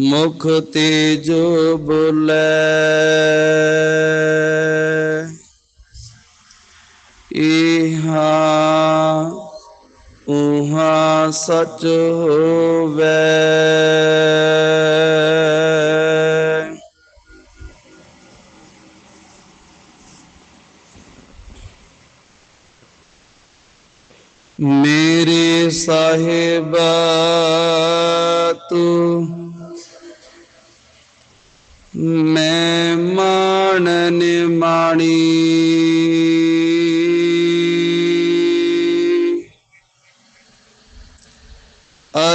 ਮੁਖ ਤੇ ਜੋ ਇਹਾ ਉਹਾ ਸਚ ਹੋਵੇ। ਮੇਰੇ ਸਾਹਿਬਾ ਤੂੰ ਮਾਣ ਨਿਮਾਣੀ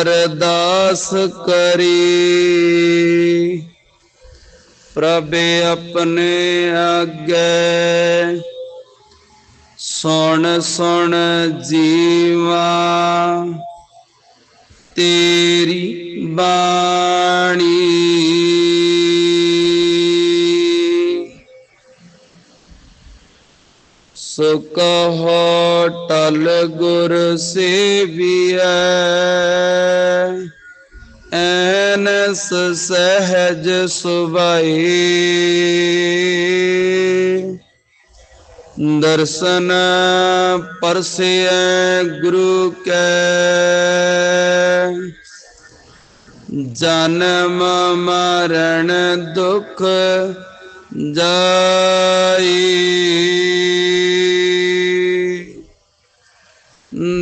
ਅਰਦਾਸ ਕਰੀ। ਪ੍ਰਭ ਆਪਣੇ ਅੱਗੇ ਸੁਣ ਸੁਣ ਜੀਵਾ। ਤੇਰੀ ਬਾਣੀ। ਕਹੋ ਟਲ ਗੁਰ ਸੇਵੀਐ। ਐਨਸ ਸਹਿਜ ਸੁਭਾਈ। ਦਰਸ਼ਨ ਪਰਸਿਐ ਗੁਰੂ ਕੈ। ਜਨਮ ਮਰਨ ਦੁਖ ਜਾਈ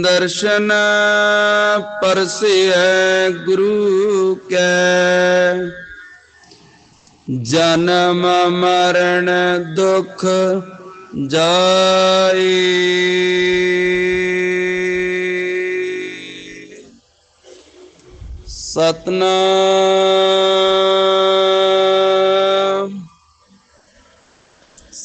ਦਰਸ਼ਨ ਪਰਸਿਐ ਗੁਰੂ ਕੈ ਜਨਮ ਮਰਨ ਦੁਖ ਜਾਈ ਸਤਨਾਮ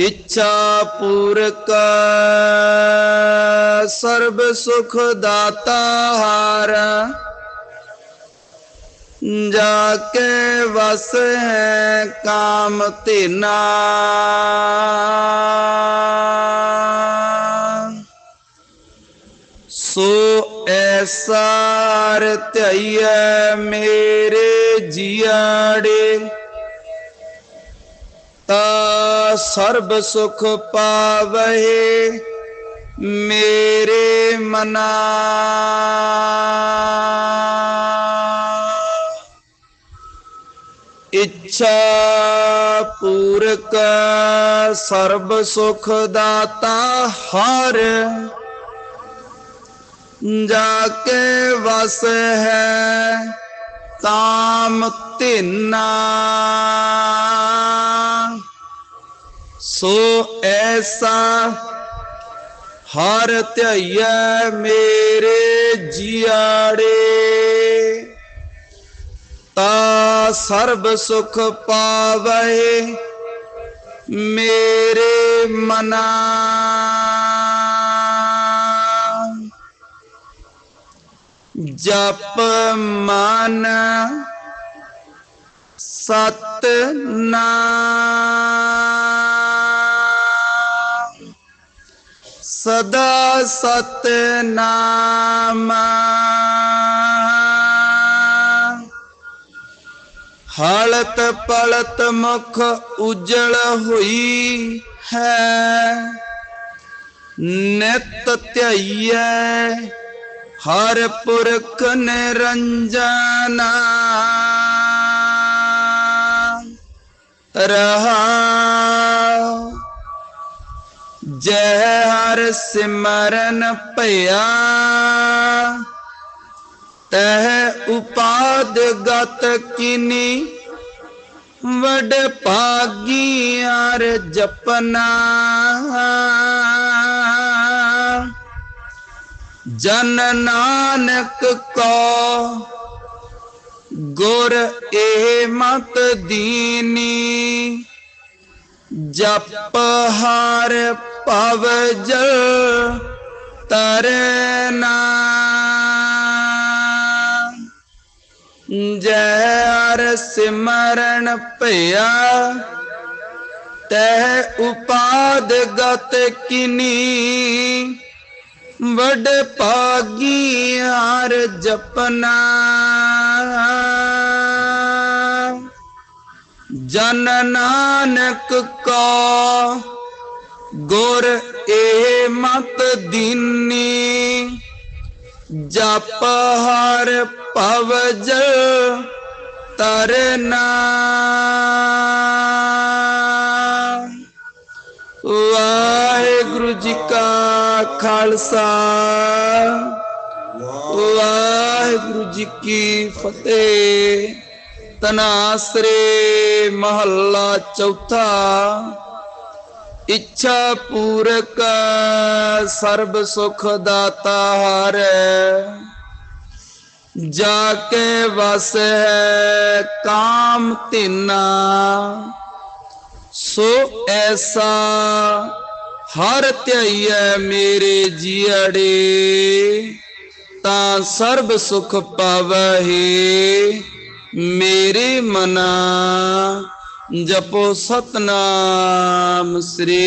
ਇੱਛਾ ਪੂਰਕ ਸਰਬ ਸੁਖ ਦਾਤਾ ਹਾਰ ਜਾ ਕੇ ਵਸ ਹੈ ਕਾਮ ਤੇਨਾ ਸੋ ਐਸਾ ਰਤਈਐ ਮੇਰੇ ਜੀਆੜੇ ਤਾ ਸਰਬ ਸੁਖ ਪਾਵਹਿ ਮੇਰੇ ਮਨਾ। ਇੱਛਾ ਪੂਰਕ ਸਰਬ ਸੁਖ ਦਾਤਾ ਹਰ, ਜਾ ਕੇ ਵਸ ਹੈ ਤਾਮ ਤਿੰਨਾ ਸੋ ਐਸਾ ਹਰ ਧਿਆਈਐ ਮੇਰੇ ਜੀਆੜੇ। ਤਾ ਸਰਬ ਸੁਖ ਪਾਵੈ ਮੇਰੇ ਮਨਾ। ਜਪ ਮਨ ਸਤ ਨਾਮ ਸਦਾ ਸਤਨਾਮ। ਹਾਲਤ ਪਲਤ ਮੁਖ ਉਜਲ ਹੋਈ ਹੈ। ਨਿਤ ਧਿਆਈਐ ਹਰ ਪੁਰਖ ਨਿਰੰਜਨਾ। ਰਹਾ ਜੈ ਹਰ ਸਿਮਰਨ ਭਇਆ, ਤਹ ਉਪਾਦ ਗਤ ਕਿਨੀ, ਵਡ ਭਾਗੀ ਹਰ ਜਪਨਾ। ਜਨ ਨਾਨਕ ਕੋ ਗੁਰ ਏ ਮਤ ਦੀਨੀ, ਜਪ ਹਰ ਭਵ ਜਲ ਤਰਨਾ ਜੈ ਹਰ ਸਿਮਰਨ ਭਇਆ ਤੈ ਉਪਾਦ ਗਤ ਕਿਨੀ। ਵਡ ਭਾਗੀ ਹਰ ਜਪਨਾ। ਜਨ ਨਾਨਕ ਕੋ ਗੁਰ ਏ ਮਤ ਦੀਨੀ, ਜਪ ਹਰ ਭਵ ਤਰਨਾ। ਵਾਹਿਗੁਰੂ ਜੀ ਕਾ ਖਾਲਸਾ, ਵਾਹਿਗੁਰੂ ਜੀ ਕੀ ਫਤਿਹ। ਤਨਾਸਰੇ ਮਹੱਲਾ ਚੌਥਾ ਇੱਛਾ ਪੂਰਕ ਸਰਬ ਸੁਖ ਦਾਤਾ ਹਰ। ਜਾ ਕੇ ਵਸ ਹੈ ਕਾਮ ਤਿਨਾ ਸੋ ਐਸਾ ਹਰ ਧਿਆਈਐ ਮੇਰੇ ਜੀੜੇ ਤਾਂ ਸਰਬ ਸੁਖ ਪਾਵਹਿ ਮੇਰੇ ਮਨਾ। ਜਪੋ ਸਤਨਾਮ ਸ੍ਰੀ